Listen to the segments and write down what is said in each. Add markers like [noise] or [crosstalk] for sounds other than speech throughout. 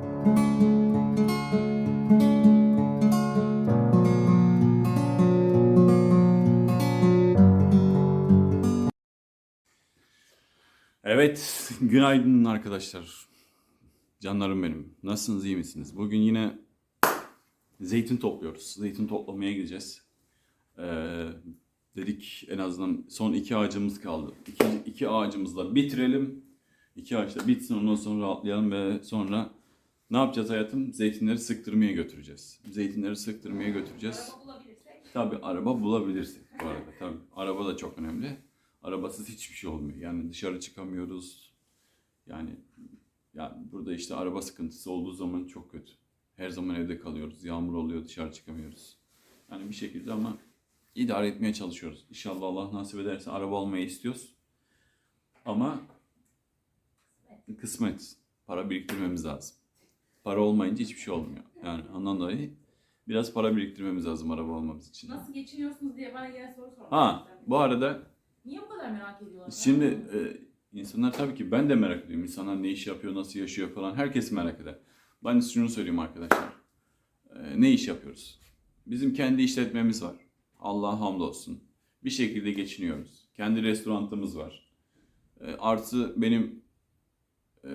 Evet, günaydın arkadaşlar. Canlarım benim. Nasılsınız, iyi misiniz? Bugün yine zeytin topluyoruz. Zeytin toplamaya gideceğiz. Ee, dedik en azından son iki ağacımız kaldı. İki, iki ağacımızla bitirelim. İki ağaç da bitsin ondan sonra rahatlayalım ve sonra ne yapacağız hayatım? Zeytinleri sıktırmaya götüreceğiz. Zeytinleri sıktırmaya götüreceğiz. Araba bulabilirsek. Tabii araba bulabilirsek bu arada tabii. Araba da çok önemli. Arabasız hiçbir şey olmuyor. Yani dışarı çıkamıyoruz. Yani yani burada işte araba sıkıntısı olduğu zaman çok kötü. Her zaman evde kalıyoruz. Yağmur oluyor, dışarı çıkamıyoruz. Yani bir şekilde ama idare etmeye çalışıyoruz. İnşallah Allah nasip ederse araba almayı istiyoruz. Ama kısmet. Para biriktirmemiz lazım. Para olmayınca hiçbir şey olmuyor. Yani ondan dolayı biraz para biriktirmemiz lazım araba almamız için. Nasıl geçiniyorsunuz diye bana yine soru sormak Ha, bu arada Niye bu kadar merak ediyorlar? şimdi e, insanlar tabii ki ben de merak ediyorum. İnsanlar ne iş yapıyor, nasıl yaşıyor falan. Herkes merak eder. Ben de şunu söyleyeyim arkadaşlar. E, ne iş yapıyoruz? Bizim kendi işletmemiz var. Allah'a hamdolsun. Bir şekilde geçiniyoruz. Kendi restoranımız var. E, artı benim e,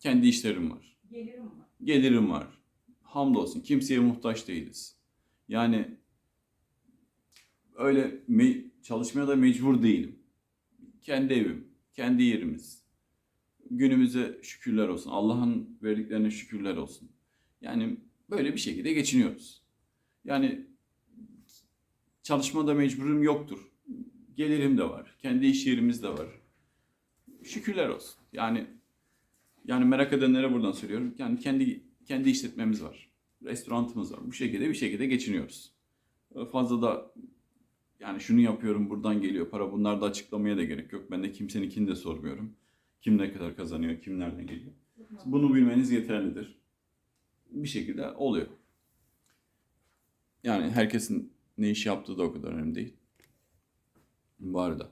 kendi işlerim var. Gelirim var. Gelirim var. Hamdolsun. Kimseye muhtaç değiliz. Yani öyle me- çalışmaya da mecbur değilim. Kendi evim, kendi yerimiz. Günümüze şükürler olsun. Allah'ın verdiklerine şükürler olsun. Yani böyle bir şekilde geçiniyoruz. Yani çalışmada mecburum yoktur. Gelirim de var. Kendi iş yerimiz de var. Şükürler olsun. Yani yani merak edenlere buradan söylüyorum. Yani kendi kendi işletmemiz var. Restoranımız var. Bu şekilde bir şekilde geçiniyoruz. Fazla da yani şunu yapıyorum buradan geliyor para bunlar da açıklamaya da gerek yok. Ben de kimseninkini de sormuyorum. Kim ne kadar kazanıyor, kim nereden geliyor. Bunu bilmeniz yeterlidir. Bir şekilde oluyor. Yani herkesin ne iş yaptığı da o kadar önemli değil. Bu arada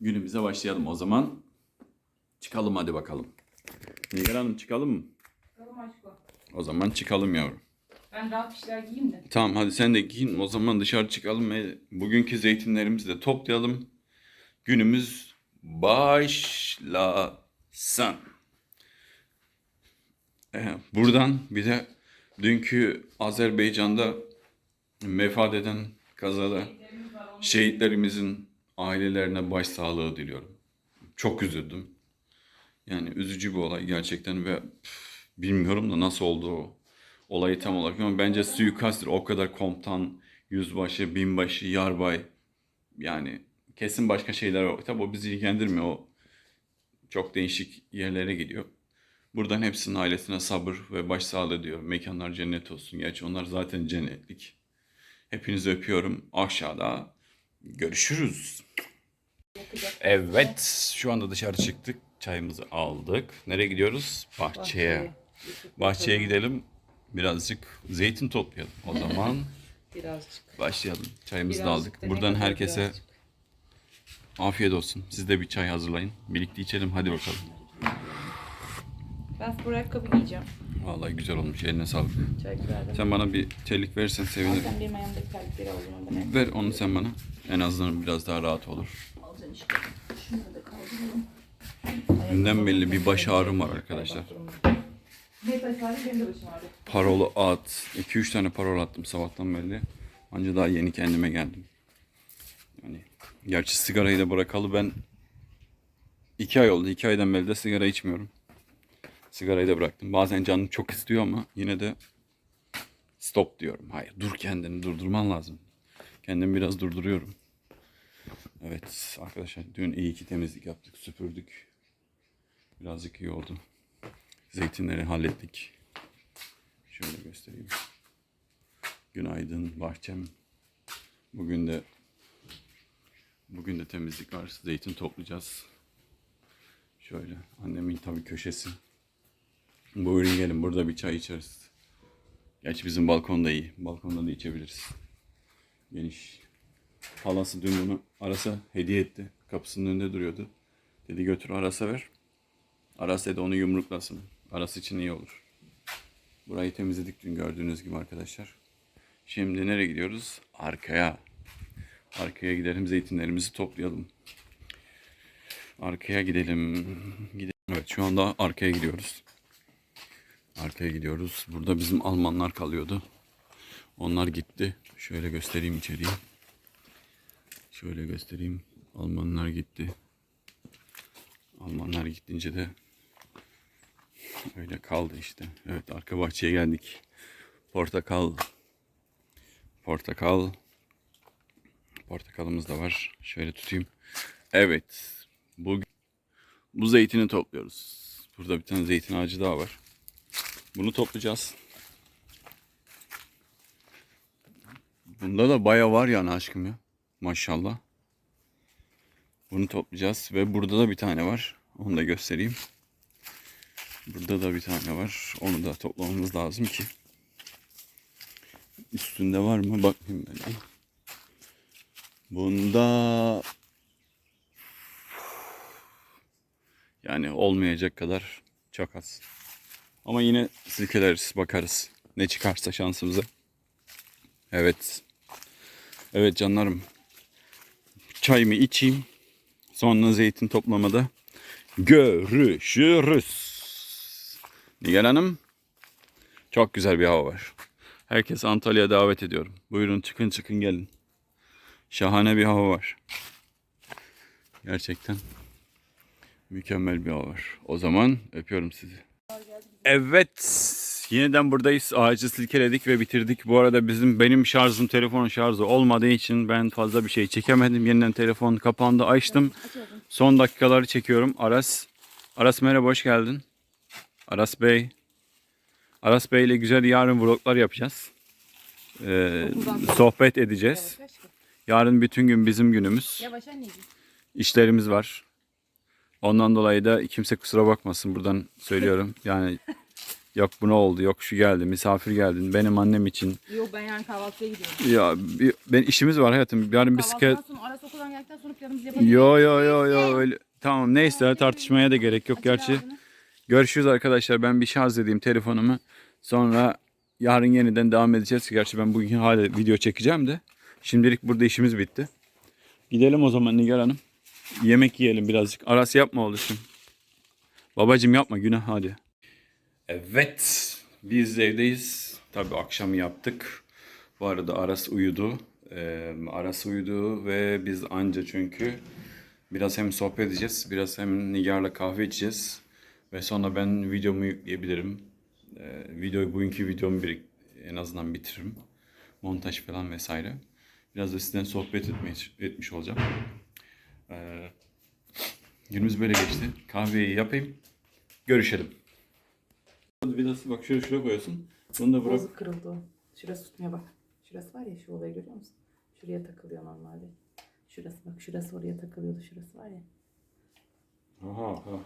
günümüze başlayalım o zaman. Çıkalım hadi bakalım. Nigar Hanım çıkalım mı? Bakalım aşkım. O zaman çıkalım yavrum. Ben rahat bir şeyler giyeyim de. Tamam hadi sen de giyin o zaman dışarı çıkalım ve bugünkü zeytinlerimizi de toplayalım. Günümüz başlasın. Ee, buradan bir de dünkü Azerbaycan'da vefat eden kazada şehitlerimizin ailelerine başsağlığı diliyorum. Çok üzüldüm. Yani üzücü bir olay gerçekten ve püf, bilmiyorum da nasıl oldu o olayı tam olarak ama bence suikasttir. O kadar komutan, yüzbaşı, binbaşı, yarbay yani kesin başka şeyler var. Tabi o bizi ilgilendirmiyor. O çok değişik yerlere gidiyor. Buradan hepsinin ailesine sabır ve başsağlığı diyor. Mekanlar cennet olsun. Gerçi onlar zaten cennetlik. Hepinizi öpüyorum. Aşağıda görüşürüz. Evet, şu anda dışarı çıktık. Çayımızı aldık. Nereye gidiyoruz? Bahçeye. Bahçeye gidelim. Birazcık zeytin toplayalım. O zaman [laughs] Birazcık. başlayalım. Çayımızı da Birazcık aldık. Buradan herkese birazcık? afiyet olsun. Siz de bir çay hazırlayın. Birlikte içelim. Hadi bakalım. Ben spor ayakkabı giyeceğim. Vallahi güzel olmuş. Eline sağlık. Çay güzeldi. Sen bana bir terlik verirsen sevinirim. Zaten benim ayağımdaki terlikleri aldım. Ben Ver onu sen bana. En azından biraz daha rahat olur. alacaksın işte. Şunları da kaldıralım. Günden belli bir baş ağrım var arkadaşlar. Parolu at. 2-3 tane parol attım sabahtan beri. Anca daha yeni kendime geldim. Yani gerçi sigarayı da bırakalı ben 2 ay oldu. 2 aydan beri de sigara içmiyorum. Sigarayı da bıraktım. Bazen canım çok istiyor ama yine de stop diyorum. Hayır dur kendini durdurman lazım. Kendimi biraz durduruyorum. Evet arkadaşlar dün iyi ki temizlik yaptık süpürdük. Birazcık iyi oldu. Zeytinleri hallettik. Şöyle göstereyim. Günaydın bahçem. Bugün de bugün de temizlik var. Zeytin toplayacağız. Şöyle annemin tabii köşesi. Buyurun gelin burada bir çay içeriz. Gerçi bizim balkonda iyi. Balkonda da içebiliriz. Geniş. Halası dün bunu Aras'a hediye etti. Kapısının önünde duruyordu. Dedi götür Aras'a ver. Aras dedi onu yumruklasın. Arası için iyi olur. Burayı temizledik dün gördüğünüz gibi arkadaşlar. Şimdi nereye gidiyoruz? Arkaya. Arkaya gidelim zeytinlerimizi toplayalım. Arkaya gidelim. gidelim. Evet şu anda arkaya gidiyoruz. Arkaya gidiyoruz. Burada bizim Almanlar kalıyordu. Onlar gitti. Şöyle göstereyim içeriği. Şöyle göstereyim. Almanlar gitti. Almanlar gittince de öyle kaldı işte. Evet arka bahçeye geldik. Portakal. Portakal. Portakalımız da var. Şöyle tutayım. Evet. Bu bu zeytini topluyoruz. Burada bir tane zeytin ağacı daha var. Bunu toplayacağız. Bunda da baya var yani aşkım ya. Maşallah. Bunu toplayacağız ve burada da bir tane var. Onu da göstereyim. Burada da bir tane var. Onu da toplamamız lazım ki. Üstünde var mı? Bakayım ben. Bunda yani olmayacak kadar çok az. Ama yine silkeleriz, bakarız. Ne çıkarsa şansımıza. Evet. Evet canlarım. Çayımı içeyim. Sonra zeytin toplamada görüşürüz. Nigar Hanım. Çok güzel bir hava var. Herkes Antalya'ya davet ediyorum. Buyurun çıkın çıkın gelin. Şahane bir hava var. Gerçekten mükemmel bir hava var. O zaman öpüyorum sizi. Evet. Yeniden buradayız. Ağacı silkeledik ve bitirdik. Bu arada bizim benim şarjım telefonun şarjı olmadığı için ben fazla bir şey çekemedim. Yeniden telefon kapandı. Açtım. Son dakikaları çekiyorum. Aras. Aras merhaba hoş geldin. Aras Bey. Aras Bey ile güzel yarın vloglar yapacağız. Ee, sohbet edeceğiz. Yarın bütün gün bizim günümüz. Yavaş anneciğim. İşlerimiz var. Ondan dolayı da kimse kusura bakmasın buradan söylüyorum. [laughs] Yani yok bu ne oldu, yok şu geldi, misafir geldin. Benim annem için. Yok ben yarın kahvaltıya gidiyorum. Ya bir, ben işimiz var hayatım. Yarın bisiklet. Kahvaltıdan sonra Aras okuldan geldikten sonra planımızı yapalım. Yo yo yo yo öyle. Tamam neyse tartışmaya da gerek yok gerçi. Görüşürüz arkadaşlar. Ben bir şarj edeyim telefonumu. Sonra yarın yeniden devam edeceğiz. Gerçi ben bugün hala video çekeceğim de. Şimdilik burada işimiz bitti. Gidelim o zaman Nigar Hanım. Yemek yiyelim birazcık. Aras yapma oğlum. Babacım yapma günah hadi. Evet. Biz evdeyiz. Tabii akşam yaptık. Bu arada Aras uyudu. Ee, Aras uyudu ve biz anca çünkü biraz hem sohbet edeceğiz, biraz hem Nigar'la kahve içeceğiz. Ve sonra ben videomu yükleyebilirim. Ee, videoyu, bugünkü videomu bir, en azından bitiririm. Montaj falan vesaire. Biraz da sizden sohbet etmiş, etmiş olacağım. Ee, günümüz böyle geçti. Kahveyi yapayım. Görüşelim. Vidası bak şöyle şuraya koyuyorsun. Bunu da bırak. Bozuk kırıldı. Şurası tutmuyor bak. Şurası var ya şu olayı görüyor musun? Şuraya takılıyor normalde. Şurası bak şurası oraya takılıyordu şurası var ya. Aha, aha.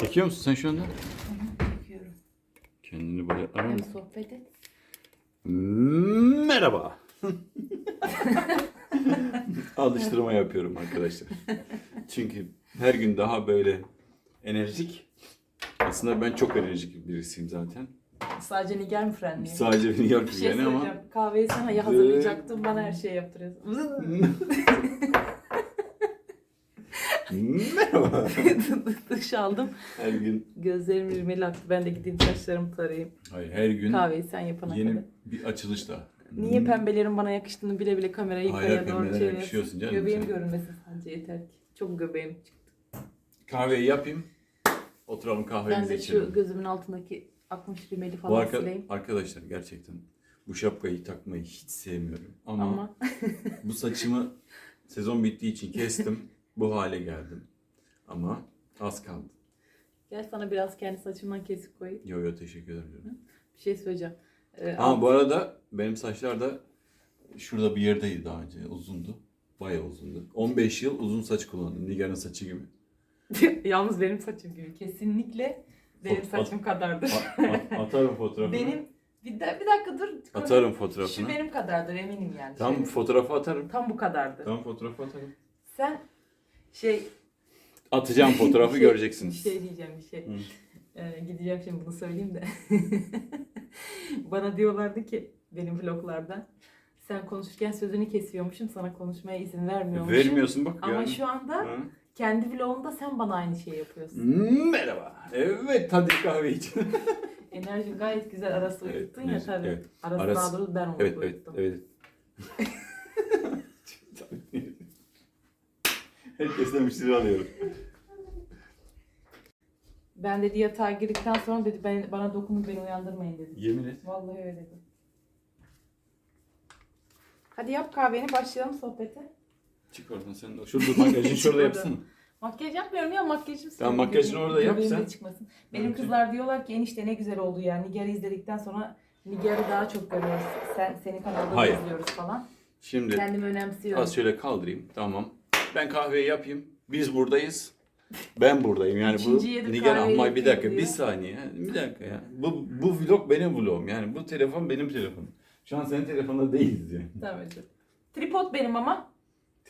Çekiyor musun sen şu anda? Kendini böyle arar Hem sohbet et. Merhaba. [laughs] Alıştırma yapıyorum arkadaşlar. Çünkü her gün daha böyle enerjik. Aslında ben çok enerjik birisiyim zaten. Sadece Nigar mı frenliyor? Sadece beni yapıyor Bir şey yani ama. söyleyeceğim. Kahveyi sana ya hazırlayacaktım. Bana her şeyi yaptırıyorsun. Merhaba. [laughs] Duş aldım. Her gün, Gözlerim rimeli aktı. Ben de gideyim saçlarımı tarayayım. hayır her gün Kahveyi sen yapana yeni kadar. bir açılışta. Niye pembelerin bana yakıştığını bile bile kamerayı Hayır, yukarıya doğru pembeler çeviriyorsun? yakışıyorsun canım Göbeğim sen. görünmesin sadece yeter ki. Çok göbeğim çıktı. Kahveyi yapayım. Oturalım Ben kahvemizi de içelim. şu gözümün altındaki akmış rimeli Bu falan arka- sileyim. arkadaşlar gerçekten bu şapkayı takmayı hiç sevmiyorum. Ama, Ama [laughs] bu saçımı sezon bittiği için kestim. bu hale geldim. Ama az kaldı. gel sana biraz kendi saçımdan kesip koyayım. Yo yo teşekkür ederim. Bir şey söyleyeceğim. Ee, Ama bu arada benim saçlar da şurada bir yerdeydi daha önce. Uzundu. Bayağı uzundu. 15 yıl uzun saç kullandım. Nigar'ın saçı gibi. [laughs] Yalnız benim saçım gibi. Kesinlikle benim Fot- saçım kadardır. A- [laughs] atarım fotoğrafını. benim Bir, de, bir dakika dur. Atarım Şu fotoğrafını. benim kadardır eminim yani. Tam Şey, fotoğrafı atarım. tam bu kadardır. Tam fotoğrafı atarım. Sen şey Atacağım fotoğrafı Bir [laughs] şey- göreceksiniz. Bir şey diyeceğim bir şey. Hı. Ee, gideceğim şimdi bunu söyleyeyim de. [laughs] Bana diyorlardı ki benim vloglarda sen konuşurken sözünü kesiyormuşum sana konuşmaya izin vermiyormuşum. Vermiyorsun bak Ama yani. şu anda Hı. Kendi vlogunda sen bana aynı şeyi yapıyorsun. Merhaba. Evet hadi kahve iç. [laughs] Enerjin gayet güzel arası Evet, uyuttun ya enerji- tabii. evet. Arası, Arası- daha doğrusu ben onu evet evet uyuttum. evet. [laughs] Herkesten müşteri alıyorum. Ben dedi yatağa girdikten sonra dedi ben, bana dokunup beni uyandırmayın dedi. Yemin et. Vallahi öyle dedi. Hadi yap kahveni başlayalım sohbete. Çık oradan sen de. Şurada [laughs] makyajını şurada yapsana. Makyaj yapmıyorum ya makyajım Tamam, senin. makyajını Göbeğim- orada yap göbeğim de sen. çıkmasın. Benim Evet. kızlar diyorlar ki enişte ne güzel oldu ya. Nigar'ı izledikten sonra Nigar'ı daha çok görüyoruz. Sen senin kanalda Hayır. izliyoruz falan. Şimdi Kendimi önemsiyorum. az şöyle kaldırayım. Tamam. Ben kahveyi yapayım. Biz buradayız. Ben buradayım. Yani bu Üçüncü yedir Nigar kahveyi Ahmay bir yapıyor dakika bir diyor. saniye. Bir dakika ya. Bu, bu vlog benim vlogum. Yani bu telefon benim telefonum. Şu an senin telefonda değiliz yani. Tamam. Tripod benim ama.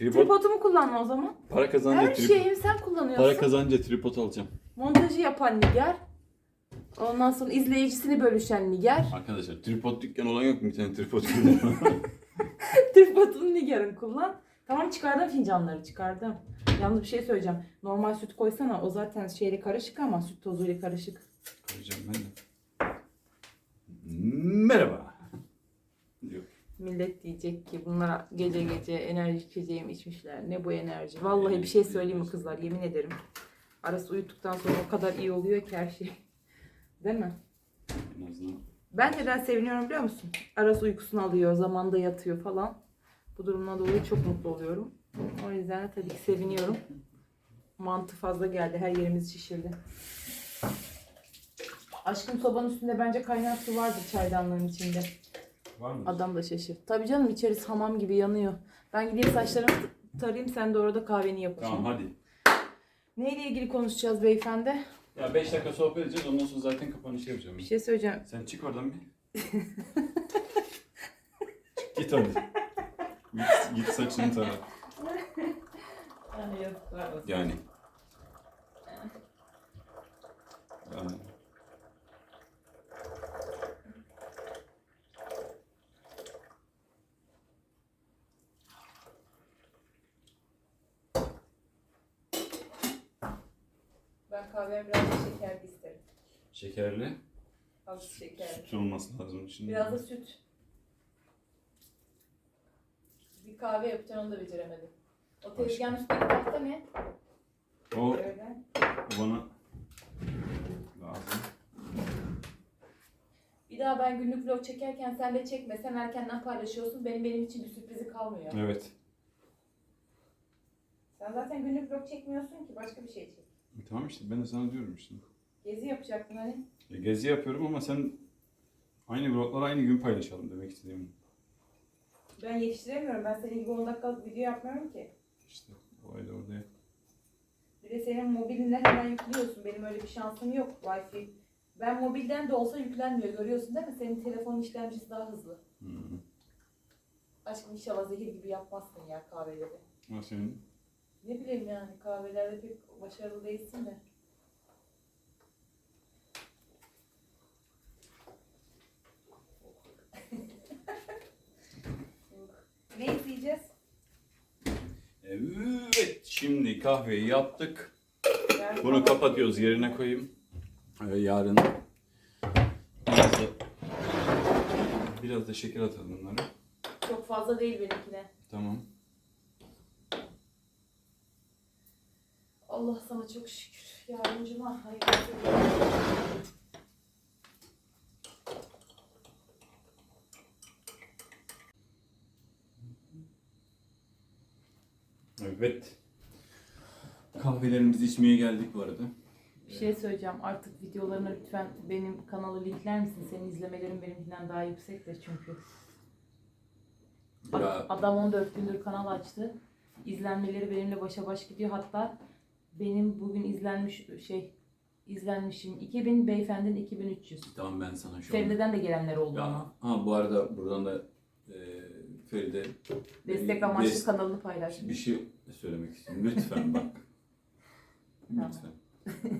Tripod Tripodumu kullanma o zaman. para kazanınca Her tripod. şeyimi sen kullanıyorsun. Para kazanınca tripod alacağım. Montajı yapan Nigar. Ondan sonra izleyicisini bölüşen Nigar. Arkadaşlar tripod dükkanı olan yok mu bir tane tripod kullanıyor? [laughs] [laughs] Tripodunu Nigar'ın kullan. Tamam çıkardım fincanları çıkardım. Yalnız bir şey söyleyeceğim. Normal süt koysana. O zaten şeyle karışık ama süt tozuyla karışık. Koyacağım ben de. Merhaba. Millet diyecek ki bunlar gece gece enerji içeceğim içmişler. Ne bu enerji? Vallahi bir şey söyleyeyim mi kızlar? Yemin ederim. Arası uyuttuktan sonra o kadar iyi oluyor ki her şey. [laughs] Değil mi? En azından Ben neden seviniyorum biliyor musun? Arası uykusunu alıyor, zamanda yatıyor falan. Bu durumdan dolayı çok mutlu oluyorum. O yüzden de tabii ki seviniyorum. Mantı fazla geldi, her yerimiz şişirdi. Aşkım sobanın üstünde bence kaynar su vardır çaydanlığın içinde. Var mı? Adam da şaşır. Tabii canım içerisi hamam gibi yanıyor. Ben gideyim saçlarımı tarayayım sen de orada kahveni yap. Tamam hadi. Neyle ilgili konuşacağız beyefendi? Ya 5 dakika sohbet edeceğiz ondan sonra zaten kapanışı yapacağım. Bir şey söyleyeceğim. Sen çık oradan bir. Çık [laughs] git hadi. Git, git saçını tara. [laughs] Yani. Ben kahveye biraz şekerli isterim. Şekerli. Az şekerli. Süt olması lazım şimdi. Biraz da süt. Bir kahve yapacağım onu da beceremedim. O tezgahın üstündeki tahta ne? O Öyle. bana lazım. Bir daha ben günlük vlog çekerken sen de çekme. Sen erkenden paylaşıyorsun. Benim benim için bir sürprizi kalmıyor. Evet. Sen zaten günlük vlog çekmiyorsun ki. Başka bir şey çek. Tamam işte ben de sana diyorum işte. Gezi yapacaktın hani. Ya gezi yapıyorum ama sen aynı vlogları aynı gün paylaşalım demek istediğim. Ben yetiştiremiyorum. Ben senin gibi 10 dakikalık video yapmıyorum ki. İşte olay da orada. Bir de senin mobilinden hemen yüklüyorsun. Benim öyle bir şansım yok. Wi-Fi. Ben mobilden de olsa yüklenmiyor. Görüyorsun değil mi? Senin telefonun işlemcisi daha hızlı. Hı. Aşkım inşallah zehir gibi yapmazsın ya kahveleri. Ama senin Ne bileyim yani kahvelerde pek başarılı değilsin de. [laughs] ne izleyeceğiz? Evet, şimdi kahveyi yaptık. Yani Bunu kapatıyoruz, yerine koyayım. Ee, yarın biraz da, biraz da şeker atalım bunlara. Çok fazla değil benimkine. Tamam. Allah sana çok şükür. Yardımcıma hayır. Evet. Kahvelerimizi içmeye geldik bu arada. Bir şey söyleyeceğim. Artık videolarına lütfen benim kanalı linkler misin? Senin izlemelerin benimkinden daha yüksektir çünkü. Bak, Ya, Adam 14 gündür kanal açtı. İzlenmeleri benimle başa baş gidiyor. Hatta benim bugün izlenmiş şey izlenmişim. 2000 beyefendinin 2300. Tamam ben sana şu. Feride'den de gelenler oldu ama. Ya, ha bu arada buradan da e, Feride Destek amaçlı Des- kanalını paylaşmış. bir şey söylemek istiyorum. Lütfen bak. [laughs] Lütfen. [laughs]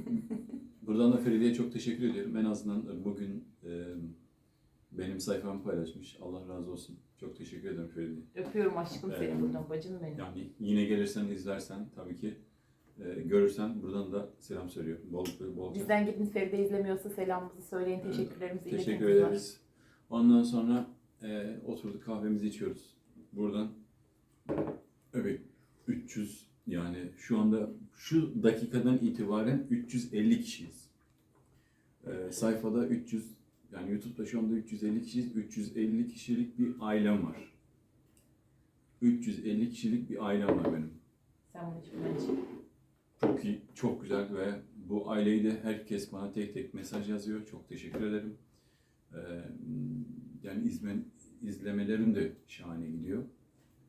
Buradan da Feride'ye çok teşekkür ediyorum. En azından bugün e, benim sayfamı paylaşmış. Allah razı olsun. Çok teşekkür ederim Feride. Öpüyorum aşkım seni Evet. buradan bacım benim. Yani yine gelirsen izlersen tabii ki e, görürsen buradan da selam söylüyorum. Bol bol. Bizden gidin Feride izlemiyorsa selamımızı söyleyin. Evet. Teşekkürlerimizi iletin. Teşekkür ederiz. Ondan sonra e, oturduk kahvemizi içiyoruz. Buradan evet 300 yani şu anda şu dakikadan itibaren 350 kişiyiz. E, sayfada 300 yani YouTube'da şu anda 350 kişiyiz. 350 kişilik bir ailem var. 350 kişilik bir ailem var benim. Sen bunu bilmedin. Çok iyi, çok güzel ve bu aileyi de herkes bana tek tek mesaj yazıyor. Çok teşekkür ederim. Ee, yani izmen, izlemelerim de şahane gidiyor.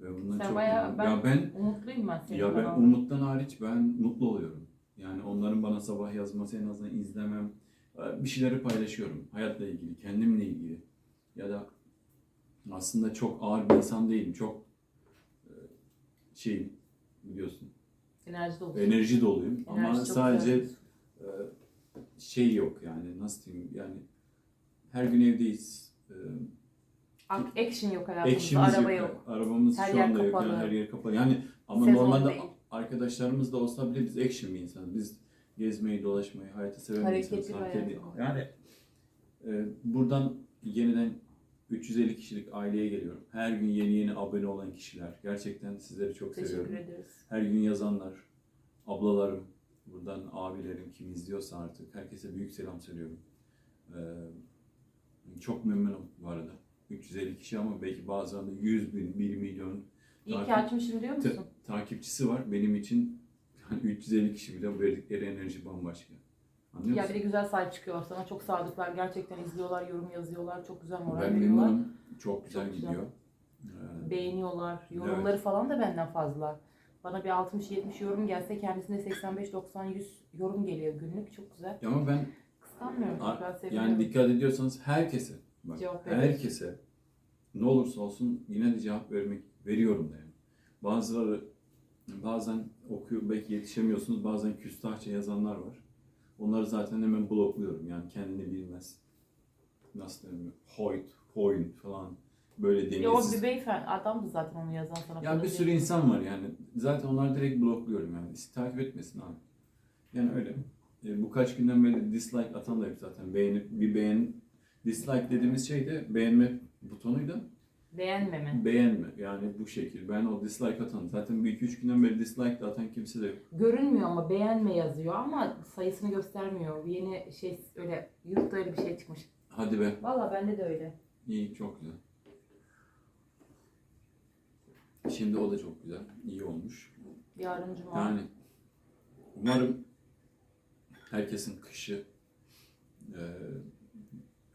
Ve bundan Sen çok bayağı- mutluyum. ya ben Umutluyum ben senin ya ben kanalına. Umut'tan hariç ben mutlu oluyorum. Yani onların bana sabah yazması en azından izlemem. Ee, Bir şeyleri paylaşıyorum. Hayatla ilgili, kendimle ilgili. Ya da aslında çok ağır bir insan değilim. Çok e, şeyim biliyorsun Enerji dolu. enerji doluyum Enerji ama çok sadece güzel. e, şey yok yani nasıl diyeyim yani her gün evdeyiz. E, Action yok hayatımızda. Araba yok. yok. Arabamız Her şu yer anda yok kapalı. yani her yer kapalı. Yani ama Sezon normalde değil. arkadaşlarımız da olsa bile biz action bir insanız. Biz gezmeyi, dolaşmayı, hayatı seven bir Hareketli insanız. bir hayatımız. Yani e, buradan yeniden 350 kişilik aileye geliyorum. Her gün yeni yeni abone olan kişiler. Gerçekten sizleri çok seviyorum. Teşekkür ederiz. Her gün yazanlar, ablalarım, buradan abilerim kim izliyorsa artık herkese büyük selam söylüyorum. Ee, çok memnunum bu arada. 350 kişi ama belki bazen de 100 bin, 1 milyon İyi ki Takip- açmışım diyor ta- musun? takipçisi var. Benim için [laughs] yani 350 kişi bile verdikleri enerji bambaşka. Anlıyor Ya bir musun? de güzel sahip çıkıyorlar sana. Çok sadıklar. Gerçekten izliyorlar, yorum yazıyorlar. Çok güzel moral Ben veriyorlar. memnunum. Çok güzel Çok güzel. gidiyor. Ee, Beğeniyorlar. Yorumları falan da benden fazla. Bana bir 60-70 yorum gelse kendisine 85-90-100 yorum geliyor günlük. Çok güzel. ama ben Kıskanmıyorum. A- Ben seviyorum. Yani dikkat ediyorsanız herkese, bak, Cevap veriyorsun. herkese ne olursa olsun yine de cevap vermek veriyorum da yani. Bazıları bazen okuyor belki yetişemiyorsunuz bazen küstahça yazanlar var. Onları zaten hemen blokluyorum yani kendini bilmez. Nasıl deniyor? Hoyt, hoyun falan böyle Ya o dengesiz. bir beyefendi adamdı zaten onu yazan sana. Ya bir sürü insan var yani. Zaten onları direkt blokluyorum yani. Takip etmesin abi. Yani öyle. E, bu kaç günden beri dislike atan da yok zaten. Beğenip bir beğen dislike dediğimiz şey de beğenme butonuydu. Beğenme mi? Beğenme yani bu şekil. Ben o dislike atan zaten bir iki üç günden beri dislike de atan kimse de yok. Görünmüyor ama beğenme yazıyor ama sayısını göstermiyor. Bir yeni şey öyle YouTube'da öyle bir şey çıkmış. Hadi be. Valla bende de öyle. İyi çok güzel. Şimdi o da çok güzel. iyi olmuş. Yarın cuma. Yani umarım herkesin kışı e,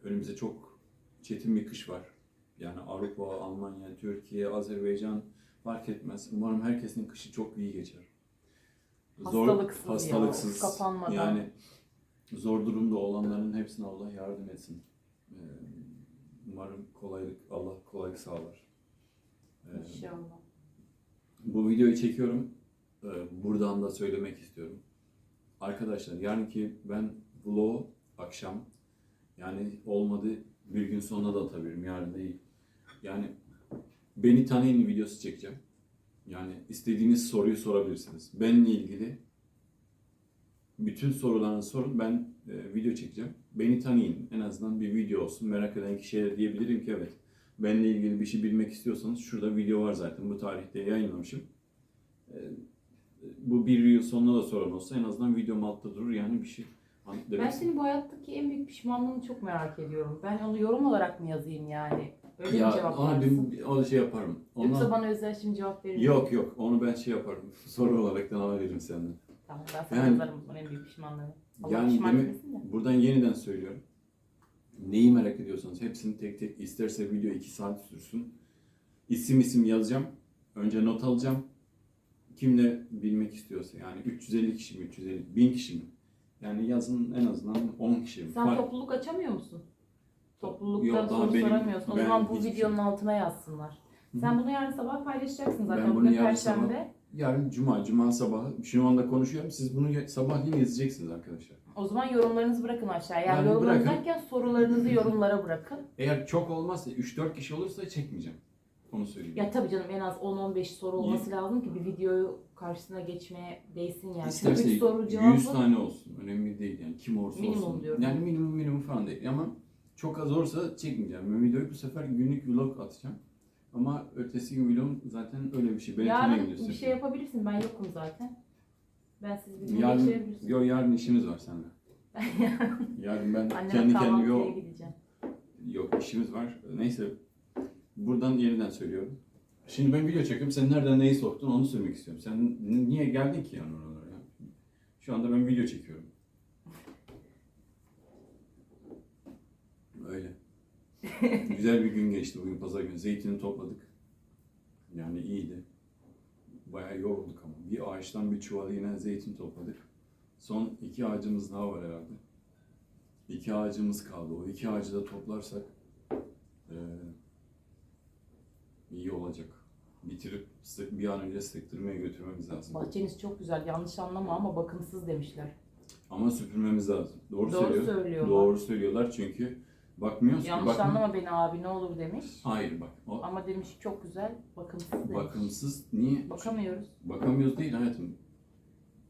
önümüzde çok çetin bir kış var. Yani Avrupa, Almanya, Türkiye, Azerbaycan fark etmez. Umarım herkesin kışı çok iyi geçer. Hastalıksız ya, hastalıksız. kapanmadan. Yani zor durumda olanların hepsine Allah yardım etsin. E, umarım kolaylık, Allah kolaylık sağlar. E, İnşallah. bu videoyu çekiyorum. Ee, Buradan da söylemek istiyorum. Arkadaşlar yarınki ben vlog akşam yani olmadı bir gün sonra da atabilirim yarın değil. Yani beni tanıyın videosu çekeceğim. Yani istediğiniz soruyu sorabilirsiniz. Benle ilgili bütün sorularınızı sorun. Ben e, video çekeceğim. Beni tanıyın. En azından bir video olsun. Merak eden kişiye diyebilirim ki evet. Benle ilgili bir şey bilmek istiyorsanız şurada video var zaten. Bu tarihte yayınlamışım. E, bu bir yıl sonuna da soran olsa en azından videom altta durur yani bir şey. Ben senin bu hayattaki en büyük pişmanlığını çok merak ediyorum. Ben onu yorum olarak mı yazayım yani? Öyle mi ya cevap ona verirsin? bir, onu şey yaparım. Ondan... Yoksa bana özel şimdi cevap verir misin? Yok yok onu ben şey yaparım. [laughs] Soru olarak da alabilirim senden. Tamam ben sana Yani- yazarım bunun en büyük pişmanlığını. Allah Yani pişman demek- de. Buradan yeniden söylüyorum. Neyi merak ediyorsanız hepsini tek tek isterse video 2 saat sürsün. İsim isim yazacağım. Önce not alacağım. Kim ne bilmek istiyorsa yani 350 kişi mi 350 1000 kişi mi? Yani yazın en azından 10 kişi. Sen Fark- topluluk açamıyor musun? Toplulukta Yok, soru benim- soramıyorsun. O ben zaman bu videonun şey- altına yazsınlar. Hı Sen bunu yarın sabah paylaşacaksın zaten. Ben bunu Bugün yarın Perşembe. Yarın cuma, cuma sabahı şu anda konuşuyorum. Siz bunu ya- sabahleyin yazacaksınız arkadaşlar. O zaman yorumlarınızı bırakın aşağıya. Yani, Yani yorumlarınızı bırakın. derken sorularınızı yorumlara bırakın. [laughs] Eğer çok olmazsa 3-4 kişi olursa çekmeyeceğim. Onu söyleyeyim. Ya tabii canım en az 10-15 soru olması lazım ki bir videoyu karşısına geçmeye değsin yani. Çünkü İsterse üç soru 100 cevabı tane olsun. Önemli değil yani. Kim olursa Minimum olsun. diyorum. Yani minimum minimum falan değil. Ama çok az olursa çekmeyeceğim. Videoyu bu sefer günlük vlog atacağım. Ama ötesi gün vlogum zaten öyle bir şey. Beni yarın bir şey yapabilirsin. Ben yokum zaten. Ben siz bir gün Yarın, geçirebilirsiniz. yo, yarın işimiz var seninle. [laughs] yarın ben Anneme kendi kendime yok, gideceğim. yok işimiz var. Neyse buradan yeniden söylüyorum. Şimdi ben video çekiyorum. Sen nereden neyi soktun onu söylemek istiyorum. Sen niye geldin ki yani oralara? Şu anda ben video çekiyorum. Öyle. Güzel bir gün geçti bugün pazar günü. Zeytini topladık. Yani iyiydi. Bayağı yorulduk ama. Bir ağaçtan bir çuval yine zeytin topladık. Son iki ağacımız daha var herhalde. İki ağacımız kaldı. O iki ağacı da toplarsak eee, iyi olacak. Bitirip sık, bir an önce sıktırmaya götürmemiz lazım. Bahçeniz çok güzel. Yanlış anlama ama bakımsız demişler. Ama süpürmemiz lazım. Doğru, Doğru söylüyor. söylüyorlar. Doğru söylüyorlar çünkü bakmıyoruz ki. Yanlış bakma- anlama beni abi ne olur demiş. Hayır bak. O Ama demiş çok güzel bakımsız demiş. bakımsız niye? Bakamıyoruz. Bakamıyoruz değil hayatım.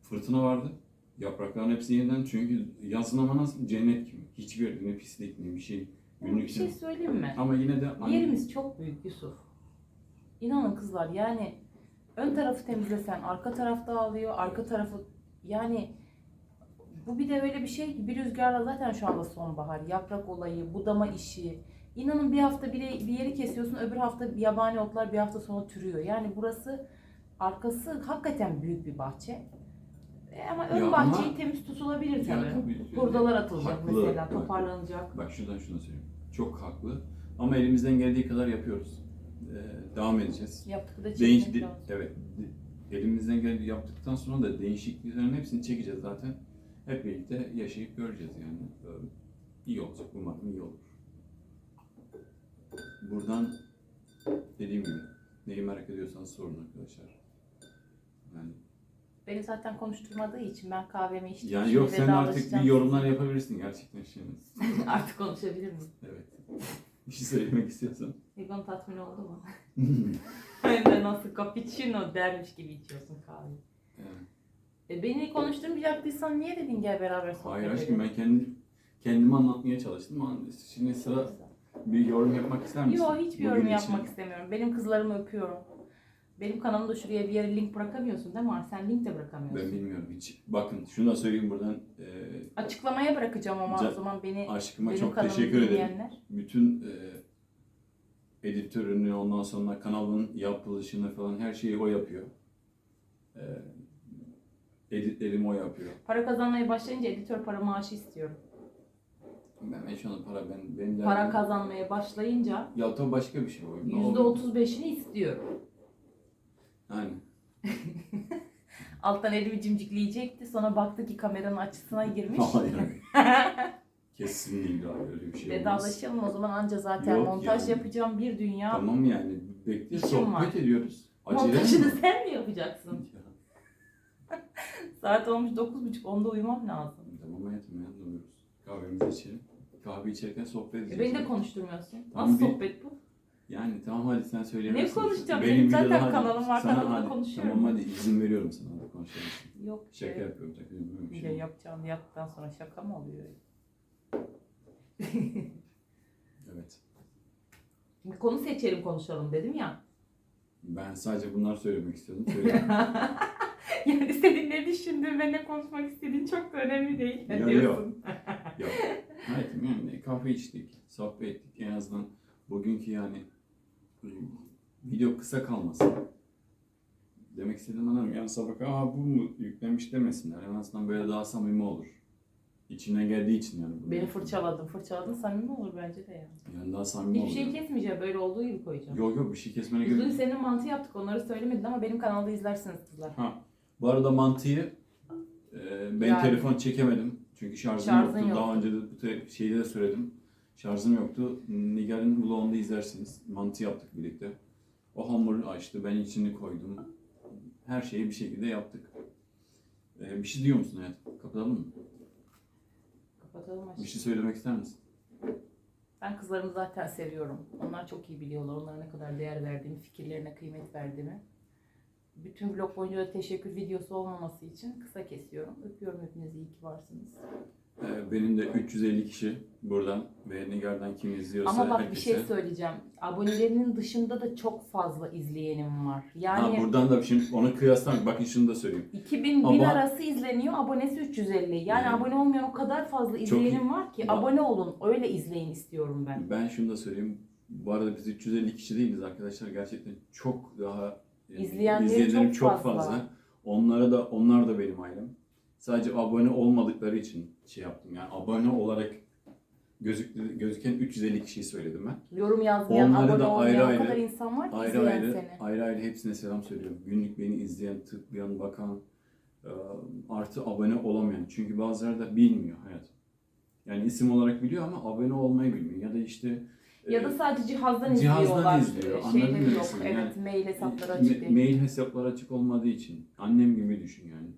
Fırtına vardı. Yaprakların hepsi yeniden çünkü yazın ama nasıl cennet gibi. Hiçbir ne pislik ne bir şey. Ama bir şey şey. söyleyeyim mi? Ama yine de hani Yerimiz çok büyük Yusuf. İnanın kızlar yani ön tarafı temizlesen arka taraf dağılıyor. Arka tarafı yani bu bir de öyle bir şey ki bir rüzgarla zaten şu anda sonbahar. Yaprak olayı, budama işi. İnanın bir hafta bir, bir yeri kesiyorsun öbür hafta yabani otlar bir hafta sonra türüyor. Yani burası arkası hakikaten büyük bir bahçe. E ama ön Ya bahçeyi ama- temiz tutulabilir Ya tabii. tabii. Hurdalar atılacak Haklı, mesela, toparlanacak. Bak şuradan şuna söyleyeyim. Çok haklı. Ama elimizden geldiği kadar yapıyoruz. Ee, devam edeceğiz. Yaptık da Değiş, çekmek de- lazım. evet. de- elimizden geldiği yaptıktan sonra da değişikliklerin hepsini çekeceğiz zaten. Hep birlikte yaşayıp göreceğiz yani. Ee, iyi olacak. Umarım iyi olur. Buradan dediğim gibi neyi merak ediyorsanız sorun arkadaşlar. Yani, Beni zaten konuşturmadığı için ben kahvemi içtim. yani yok sen artık bir yorumlar yapabilirsin gerçekten şimdi. [laughs] Artık konuşabilir miyim? Evet. Bir şey söylemek istiyorsan. Egon tatmin oldu mu? [laughs] Hem de nasıl cappuccino dermiş gibi içiyorsun kahveyi. Evet. E beni konuşturmayacaktıysan niye dedin gel beraber sohbet Hayır edelim? aşkım ben kendi kendimi anlatmaya çalıştım ama şimdi sıra bir yorum yapmak ister misin? Yok hiçbir Bugün yorum için. yapmak istemiyorum. Benim kızlarımı öpüyorum. Benim kanalımda şuraya bir yere link bırakamıyorsun değil mi? Sen link de bırakamıyorsun. Ben bilmiyorum hiç. Bakın şunu da söyleyeyim buradan. E, Açıklamaya bırakacağım ama o zaman beni aşkıma benim çok kanalımı teşekkür ederim. dinleyenler. Bütün e, editörünü ondan sonra kanalın yapılışını falan her şeyi o yapıyor. E, editlerimi o yapıyor. Para kazanmaya başlayınca editör para maaşı istiyorum. Ben, ben anda para ben benim Para kazanmaya başlayınca Ya tabii başka bir şey. Ne yüzde olur? %35'ini istiyorum. [laughs] Yani Alttan elimi cimcikleyecekti. Sonra baktı ki kameranın açısına girmiş. hayır. [laughs] Kesinlikle abi öyle bir şey olmaz. Vedalaşalım o zaman anca zaten Yok montaj yani. yapacağım bir dünya. Tamam yani bekle İşim sohbet var. ediyoruz. Acele Montajını mi? sen mi yapacaksın? [laughs] Saat olmuş 9.30 onda uyumam lazım. Tamam hayatım ya anlıyoruz. Kahvemizi içelim. Kahve içerken sohbet E edeceğiz. beni de konuşturmuyorsun. Tamam, Nasıl bir- sohbet bu? Yani tamam hadi sen söyleyemezsin. Ne konuşacağım? Benim zaten videoda hadi- kanalım var, sana kanalımda hadi- konuşuyorum. Tamam hadi izin veriyorum sana hadi konuşalım. Yok. Şaka şey, yapıyorum takılıyorum. böyle bir Ya şey. yok. yapacağını yaptıktan sonra şaka mı oluyor? [laughs] Evet. Bir konu seçelim konuşalım dedim ya. Ben sadece bunları söylemek istiyordum. [laughs] Söyle. [laughs] yani senin ne düşündüğün ve ne konuşmak istediğin çok da önemli değil. Ne diyorsun? [laughs] Yok. Hayatım yani kahve içtik, sohbet ettik. En azından bugünkü yani e, video kısa kalmasın. Demek istediğim anlamı yani sabah aa bu mu yüklenmiş demesinler. En azından böyle daha samimi olur. İçimden geldiği için yani. Beni fırçaladın. Fırçaladın samimi olur bence de yani. Yani daha samimi olur. Hiçbir şey kesmeyeceğim. Böyle olduğu gibi koyacağım. Yok yok bir şey kesmene gerek dün yok. senin mantı yaptık. Onları söylemedin ama benim kanalda izlersiniz kızlar. Ha. Bu arada mantıyı Ee, ben Yani. telefon çekemedim. Çünkü şarjım Şarjın yoktu. Daha yoktu. önce de bu te- şeyde de söyledim. Şarjım yoktu. Nigar'ın vlogunda izlersiniz. Mantı yaptık birlikte. O hamuru açtı. Ben içini koydum. Her şeyi bir şekilde yaptık. Ee, bir şey diyor musun hayat? Kapatalım mı? Kapatalım Bir aşkım. şey söylemek ister misin? Ben kızlarımı zaten seviyorum. Onlar çok iyi biliyorlar. Onlara ne kadar değer verdiğimi, fikirlerine kıymet verdiğimi. Bütün vlog boyunca da teşekkür videosu olmaması için kısa kesiyorum. Öpüyorum hepinizi. iyi ki varsınız. Ee, benim de 350 kişi buradan ve Nigar'dan kim izliyorsa Ama bak bir herkese. şey söyleyeceğim. Abonelerinin dışında da çok fazla izleyenim var. Yani Ha, buradan da şimdi onu kıyaslamak. Bakın şunu da söyleyeyim. 2000 bin Ama- arası izleniyor, abonesi 350. Yani Yani- abone olmayan o kadar fazla izleyenim var ki Ba- abone olun, öyle izleyin istiyorum ben. Ben şunu da söyleyeyim. Bu arada biz 350 kişi değiliz arkadaşlar. Gerçekten çok daha İzleyenleri izleyenlerim çok fazla. Onlara da onlar da benim ailem. Sadece abone olmadıkları için şey yaptım. Yani abone olarak gözük, gözüken 350 kişiyi söyledim ben. Yorum yazmayan, Onları abone da olmayan ayrı o kadar ayrı- insan var ki Ayrı izleyen ayrı, seni. ayrı ayrı hepsine selam söylüyorum. Günlük beni izleyen, tıklayan, bakan, e, artı abone olamayan. Çünkü bazıları da bilmiyor hayat. Yani isim olarak biliyor ama abone olmayı bilmiyor. Ya da işte Ya da sadece cihazdan, Cihazdan izliyorlar. izliyor, Ee, Şeyleri yok. demek Evet, Yani- mail hesapları açık değil. Mail hesapları açık olmadığı için annem gibi düşün yani.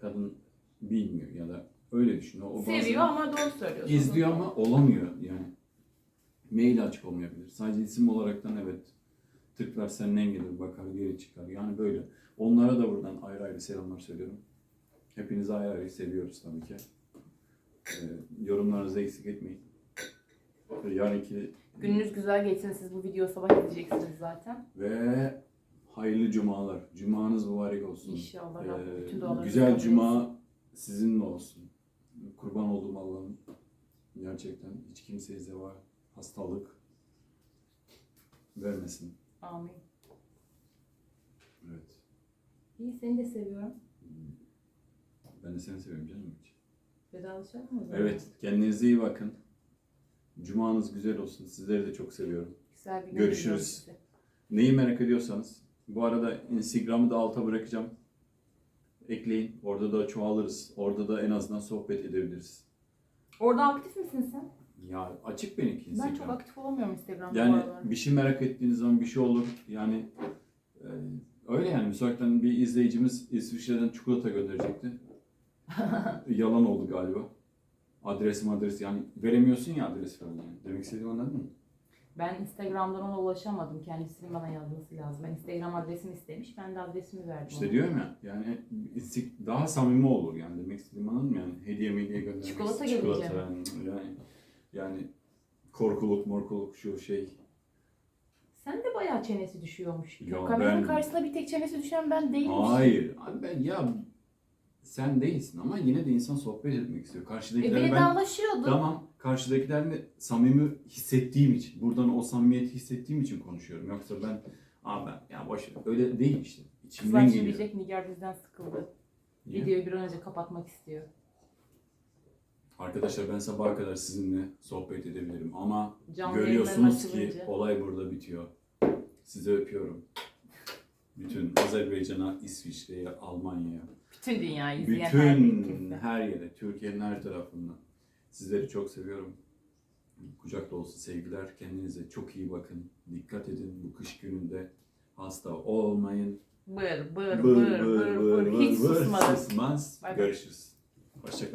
Kadın bilmiyor ya da öyle düşün. O, Seviyor ama doğru söylüyorsun. izliyor ama olamıyor yani. Mail açık olmayabilir. Sadece isim olaraktan evet tıklar senden gelir bakar geri çıkar. Yani böyle. Onlara da buradan ayrı ayrı selamlar söylüyorum. Hepinizi ayrı ayrı seviyoruz tabii ki. Ee, yorumlarınızı eksik etmeyin. Yarınki Gününüz güzel geçsin. Siz bu videoyu sabah izleyeceksiniz zaten. ve hayırlı cumalar. Cumanız mübarek olsun. İnşallah Ee, bütün dualarınızı güzel kabul cuma sizinle olsun. Kurban olduğum Allah'ım. Gerçekten hiç kimseye zeval, hastalık vermesin. Amin. Evet. İyi seni de seviyorum. Ben de seni seviyorum canım. Vedalaşalım mı o zaman? Evet. Kendinize iyi bakın. Cumanız güzel olsun. Sizleri de çok seviyorum. Güzel bir gün Görüşürüz. diliyorum size. Neyi merak ediyorsanız bu arada Instagram'ı da alta bırakacağım. Ekleyin. Orada da çoğalırız. Orada da en azından sohbet edebiliriz. Orada aktif misin sen? Ya açık benimki Instagram. Ben çok aktif olamıyorum Instagram'da bu Yani aralar. bir şey merak ettiğiniz zaman bir şey olur. Yani e, öyle yani. Müsaitten bir izleyicimiz İsviçre'den çikolata gönderecekti. [laughs] Yalan oldu galiba. Adresim adres yani veremiyorsun ya adres falan yani. Demek istediğim anladın mı? Ben Instagram'dan ona ulaşamadım. Kendisinin bana yazması lazım. Ben Instagram adresini istemiş. Ben de adresimi verdim. İşte ona. diyorum ya yani daha samimi olur yani demek istediğim anladın mı yani hediye hediye göndermek Çikolata çikolata gelince. yani, yani yani korkuluk morkuluk şu şey Sen de bayağı çenesi düşüyormuş. Ya Kameranın ben- karşısında bir tek çenesi düşen ben değilim. hayır abi ben ya sen değilsin ama yine de insan sohbet etmek istiyor E karşıdakilerle ben. Tamam. Karşıdakilerini samimi hissettiğim için, buradan o samimiyeti hissettiğim için konuşuyorum. Yoksa ben, aa ben, ya boş ver. öyle değil işte. Kızlar İçimden şimdi geliyor. diyecek Nigar bizden sıkıldı. Niye? Videoyu bir an önce kapatmak istiyor. Arkadaşlar ben sabaha kadar sizinle sohbet edebilirim ama Canlı görüyorsunuz ki açılınca. olay burada bitiyor. Sizi öpüyorum. Bütün Azerbaycan'a, İsviçre'ye, Almanya'ya, Bütün dünyayı izleyen her bütün kimse. her yere, Türkiye'nin her tarafından. Sizleri çok seviyorum. Kucak dolusu sevgiler. Kendinize çok iyi bakın. Dikkat edin bu kış gününde. Hasta olmayın. Bır bır bır bır bır. Hiç susmadı. Susmaz. Bay bay. Görüşürüz. Hoşçakalın.